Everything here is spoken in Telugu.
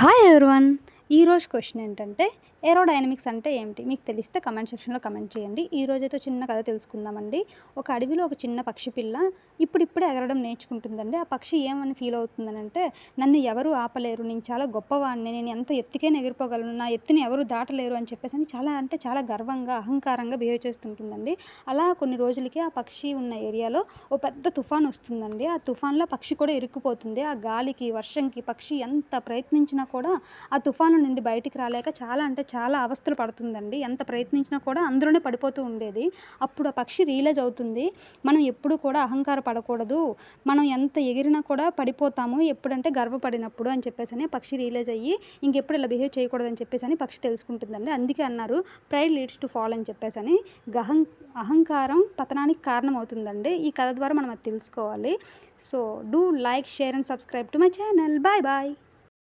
Hi everyone, ఈరోజు క్వశ్చన్ ఏంటంటే ఏరోడైనమిక్స్ అంటే ఏమిటి? మీకు తెలిస్తే కమెంట్ సెక్షన్లో కమెంట్ చేయండి. ఈ రోజైతే చిన్న కథ తెలుసుకుందామండి. ఒక అడవిలో ఒక చిన్న పక్షి పిల్ల ఇప్పుడిప్పుడే ఎగరడం నేర్చుకుంటుందండి. ఆ పక్షి ఏమని ఫీల్ అవుతుందనంటే నన్ను ఎవరు ఆపలేరు? నేను చాలా గొప్పవాడిని. నేను ఎంత ఎత్తుకైనా ఎగిరిపోగలను. నా ఎత్తుని ఎవరు దాటలేరు? అని చెప్పేసి అని చాలా అంటే చాలా గర్వంగా అహంకారంగా బిహేవ్ చేస్తుంటుందండి. అలా కొన్ని రోజులకి ఆ పక్షి ఉన్న ఏరియాలో ఓ పెద్ద తుఫాన్ వస్తుందండి. ఆ తుఫాన్లో పక్షి కూడా ఇరుక్కుపోతుంది. ఆ గాలికి వర్షంకి పక్షి ఎంత ప్రయత్నించినా కూడా ఆ తుఫాను నుండి బయటికి రాలేక చాలా అంటే చాలా అవస్థలు పడుతుందండి. ఎంత ప్రయత్నించినా కూడా అందులోనే పడిపోతూ ఉండేది. అప్పుడు ఆ పక్షి రియలైజ్ అవుతుంది. మనం ఎప్పుడు కూడా అహంకార పడకూడదు. మనం ఎంత ఎగిరినా కూడా పడిపోతాము. ఎప్పుడంటే గర్వపడినప్పుడు అని చెప్పేసి అని పక్షి రియలైజ్ అయ్యి ఇంకెప్పుడు ఇలా బిహేవ్ చేయకూడదు అని చెప్పేసి అని పక్షి తెలుసుకుంటుందండి. అందుకే అన్నారు ప్రైడ్ లీడ్స్ టు ఫాల్ అని చెప్పేసి అని గహం అహంకారం పతనానికి కారణం అవుతుందండి ఈ కథ ద్వారా మనం అది తెలుసుకోవాలి. So do like share and subscribe to my channel. Bye bye.